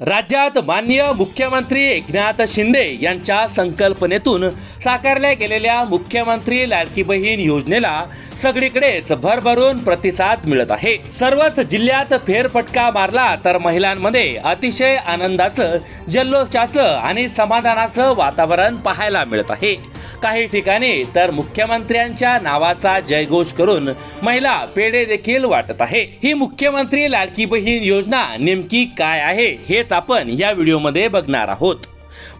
राज्यात मान्य मुख्यमंत्री एकनाथ शिंदे यांच्या संकल्पनेतून साकारल्या गेलेल्या मुख्यमंत्री लाडकी बहीण योजनेला सगळीकडेच भरभरून प्रतिसाद मिळत आहे. सर्वच जिल्ह्यात फेरफटका मारला तर महिलांमध्ये अतिशय आनंदाचं जल्लोषाचं आणि समाधानाचं वातावरण पाहायला मिळत आहे. काही ठिकाणी तर मुख्यमंत्र्यांच्या नावाचा जयघोष करून महिला पेढे देखील वाटत आहे. ही मुख्यमंत्री लाडकी बहीण योजना नेमकी काय आहे हेच आपण या व्हिडिओमध्ये बघणार आहोत.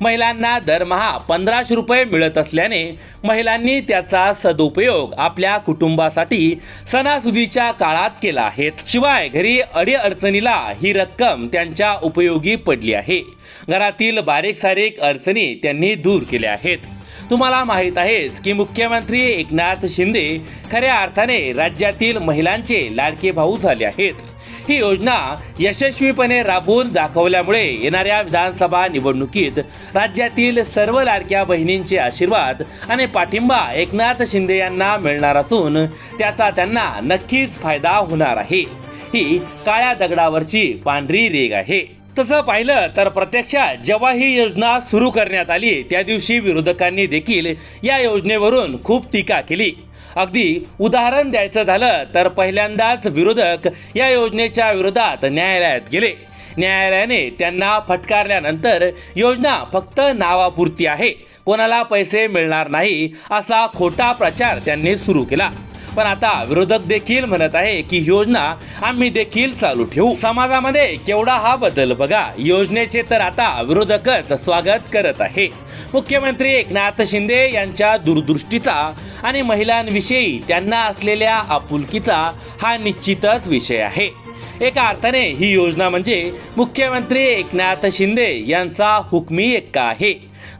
महिलांना दरमहा पंधराशे रुपये मिळत असल्याने महिलांनी त्याचा सदुपयोग आपल्या कुटुंबासाठी सणासुदीच्या काळात केला आहे. शिवाय घरी अडीअडचणीला ही रक्कम त्यांच्या उपयोगी पडली आहे. घरातील बारीक सारीक अडचणी त्यांनी दूर केल्या आहेत. तुम्हाला माहीत आहेच की मुख्यमंत्री एकनाथ शिंदे खऱ्या अर्थाने राज्यातील महिलांचे लाडके भाऊ झाले आहेत. ही योजना यशस्वीपणे राबवून दाखवल्यामुळे येणाऱ्या विधानसभा निवडणुकीत राज्यातील सर्व लाडक्या बहिणींचे आशीर्वाद आणि पाठिंबा एकनाथ शिंदे यांना मिळणार असून त्याचा त्यांना नक्कीच फायदा होणार आहे. ही काळ्या दगडावरची पांढरी रेग आहे. तसं पाहिलं तर प्रत्यक्षात जेव्हा ही योजना सुरू करण्यात आली त्या दिवशी विरोधकांनी देखील या योजनेवरून खूप टीका केली. अगदी उदाहरण द्यायचं झालं तर पहिल्यांदाच विरोधक या योजनेच्या विरोधात न्यायालयात गेले. न्यायालयाने त्यांना फटकारल्यानंतर योजना फक्त नावापुरती आहे कोणाला पैसे मिळणार नाही असा खोटा प्रचार त्यांनी सुरू केला. पण आता विरोधक देखील म्हणत आहे की योजना आम्ही देखील चालू ठेवू. समाजामध्ये केवढा हा बदल बघा. योजनेचे तर आता विरोधकच स्वागत करत आहे. मुख्यमंत्री एकनाथ शिंदे यांच्या दूरदृष्टीचा आणि महिलांविषयी त्यांना असलेल्या आपुलकीचा हा निश्चितच विषय आहे. एका अर्थाने ही योजना म्हणजे मुख्यमंत्री एकनाथ शिंदे यांचा हुकमी एक्का आहे.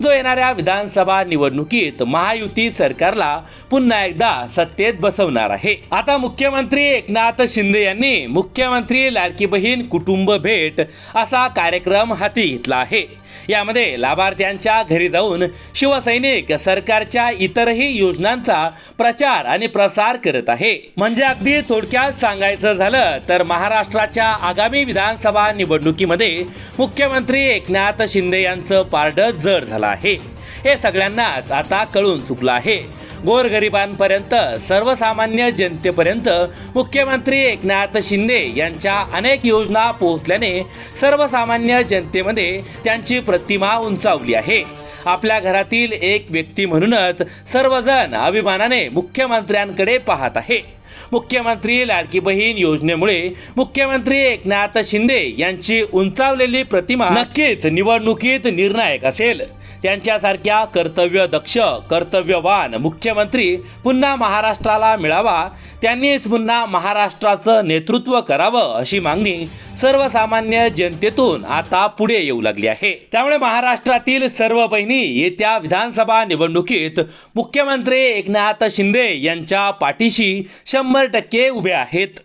जो येणाऱ्या विधानसभा निवडणुकीत महायुती सरकारला पुन्हा एकदा सत्तेत बसवणार आहे. आता मुख्यमंत्री एकनाथ शिंदे यांनी मुख्यमंत्री लाडकी बहीण कुटुंब भेट असा कार्यक्रम हाती घेतला आहे. यामध्ये लाभार्थ्यांच्या घरी जाऊन शिवसैनिक सरकारच्या इतरही योजनांचा प्रचार आणि प्रसार करत आहे. म्हणजे अगदी थोडक्यात सांगायचं झालं तर महाराष्ट्राच्या आगामी विधानसभा निवडणुकीमध्ये मुख्यमंत्री एकनाथ शिंदे यांचं पारडं जड झालं आहे. हे सगळ्यांनाच आता कळून चुकलं आहे. गोरगरिबांपर्यंत सर्वसामान्य जनतेपर्यंत मुख्यमंत्री एकनाथ शिंदे यांच्या अनेक योजना पोहोचल्याने सर्वसामान्य जनतेमध्ये त्यांची प्रतिमा उंचावली आहे. आपल्या घरातील एक व्यक्ती म्हणूनच सर्वजण अभिमानाने मुख्यमंत्र्यांकडे पाहत आहे. मुख्यमंत्री लाडकी बहीण योजनेमुळे मुख्यमंत्री एकनाथ शिंदे यांची उंचावलेली प्रतिमा नक्कीच निवडणुकीत निर्णायक असेल. त्यांच्यासारख्या कर्तव्य दक्ष कर्तव्यवान मुख्यमंत्री पुन्हा महाराष्ट्राला मिळावा त्यांनीच पुन्हा महाराष्ट्राचं नेतृत्व करावं अशी मागणी सर्वसामान्य जनतेतून आता पुढे येऊ लागली आहे. त्यामुळे महाराष्ट्रातील सर्व बहिणी येत्या विधानसभा निवडणुकीत मुख्यमंत्री एकनाथ शिंदे यांच्या पाठीशी शंभर टक्के उभे आहेत.